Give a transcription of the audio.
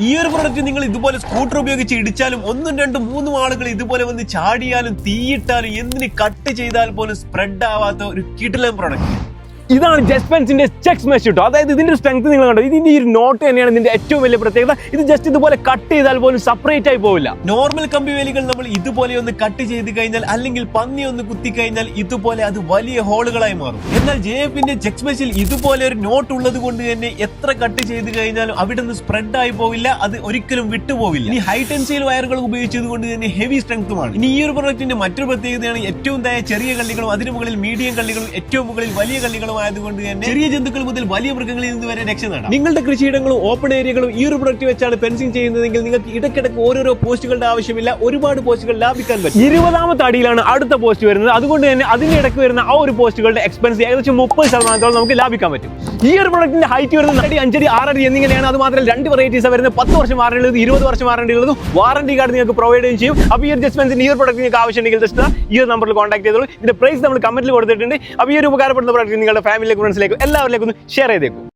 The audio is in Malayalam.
ഈ ഒരു പ്രൊഡക്റ്റ് നിങ്ങൾ ഇതുപോലെ സ്കൂട്ടർ ഉപയോഗിച്ച് ഇടിച്ചാലും ഒന്നും രണ്ടും മൂന്നും ആളുകൾ ഇതുപോലെ വന്ന് ചാടിയാലും തീയിട്ടാലും എന്തിന് കട്ട് ചെയ്താൽ പോലും സ്പ്രെഡ് ആവാത്ത ഒരു കിടിലം പ്രൊഡക്റ്റ് ഇതാണ് ജസ്പെൻസിന്റെ ചെക്സ് മെഷ് അതായത് ഇതിന്റെ സ്ട്രെങ്ത് നിങ്ങൾ കണ്ടോ? ഇതിന്റെ ഒരു നോട്ട് തന്നെയാണ് ഇതിന്റെ ഏറ്റവും വലിയ പ്രത്യേകത. ഇത് ജസ്റ്റ് ഇതുപോലെ കട്ട് ചെയ്താൽ പോലും സെപ്പറേറ്റ് ആയി പോവില്ല. നോർമൽ കമ്പി വേലികൾ നമ്മൾ ഇതുപോലെ ഒന്ന് കട്ട് ചെയ്ത് കഴിഞ്ഞാൽ അല്ലെങ്കിൽ പന്നി ഒന്ന് കുത്തി കഴിഞ്ഞാൽ ഇതുപോലെ അത് വലിയ ഹോളുകളായി മാറും. എന്നാൽ ജെ എഫിന്റെ ചെക്സ് മെഷിൽ ഇതുപോലെ ഒരു നോട്ട് ഉള്ളത് കൊണ്ട് തന്നെ എത്ര കട്ട് ചെയ്ത് കഴിഞ്ഞാലും അവിടെ നിന്ന് സ്പ്രെഡ് ആയി പോവില്ല. അത് ഒരിക്കലും വിട്ടുപോവില്ല ഇനി ഹൈ ടെൻസൈൽ വയറുകൾ ഉപയോഗിച്ചത് കൊണ്ട് തന്നെ ഹെവി സ്ട്രെങ്ത്തുമാണ് ഇനി ഈ ഒരു പ്രൊഡക്റ്റിന്റെ മറ്റൊരു പ്രത്യേകതയാണ് ഏറ്റവും താഴെ ചെറിയ കള്ളികളും അതിനു മുകളിൽ മീഡിയം കള്ളികളും ഏറ്റവും മുകളിൽ വലിയ കള്ളികളും ആയതുകൊണ്ട് തന്നെ ചെറിയ ജന്തുക്കൾ മുതൽ വലിയ മൃഗങ്ങളിൽ നിന്ന് വരെ രക്ഷ നേടാം. നിങ്ങളുടെ കൃഷിയിടങ്ങളും ഓപ്പൺ ഏരിയകളും ഈ ഒരു പ്രൊഡക്റ്റ് വെച്ചാണ് ഫെൻസിംഗ് ചെയ്യുന്നതെങ്കിൽ നിങ്ങൾക്ക് ഇടയ്ക്കിടയ്ക്ക് ഓരോരോ പോസ്റ്റുകളുടെ ആവശ്യമില്ല. ഒരുപാട് പോസ്റ്റുകൾ ലാഭിക്കാൻ പറ്റും. ഇരുപതാമത്തെ അടിയിലാണ് അടുത്ത പോസ്റ്റ് വരുന്നത്. അതുകൊണ്ട് തന്നെ അതിന്റെ ഇടയ്ക്ക് വരുന്ന ആ ഒരു പോസ്റ്റുകളുടെ എക്സ്പെൻസ് ഏകദേശം മുപ്പത് ശതമാനത്തോളം നമുക്ക് ലാഭിക്കാൻ പറ്റും. ഈ ഒരു പ്രൊഡക്റ്റിന്റെ ഹൈറ്റ് വരുന്നത് അടി അഞ്ചടി ആറടി എന്നിങ്ങനെയാണ്. അത് മാത്രമല്ല രണ്ട് വെറൈറ്റീസ് വരുന്നത്. പത്ത് വർഷം വാറണ്ടി ഉള്ളത് ഇരുപത് വർഷം വാറണ്ടി ഉള്ളതും വാറണ്ടി കാർഡ് നിങ്ങൾക്ക് പ്രൊവൈഡ് ചെയ്യും. അപ്പോൾ ഈ ഒരു ജസ്മെന്റിന് ഈ ഒരു പ്രൊഡക്റ്റ് നിങ്ങൾക്ക് ആവശ്യമുണ്ടെങ്കിൽ ജസ്റ്റ് ഈ ഒരു നമ്പറിൽ കോൺടാക്ട് ചെയ്തോളൂ. ഇതിന്റെ പ്രൈസ് നമ്മൾ കമന്റിൽ കൊടുത്തിട്ടുണ്ട്. അപ്പോൾ ഈ ഒരു ഉപകാരപ്പെടുന്ന പ്രൊഡക്റ്റ് നിങ്ങളുടെ ഫാമിലിയിലേക്ക് ഫ്രണ്ട്സിലേക്ക് എല്ലാവരിലേക്കും ഒന്ന് ഷെയർ ചെയ്തേക്കും.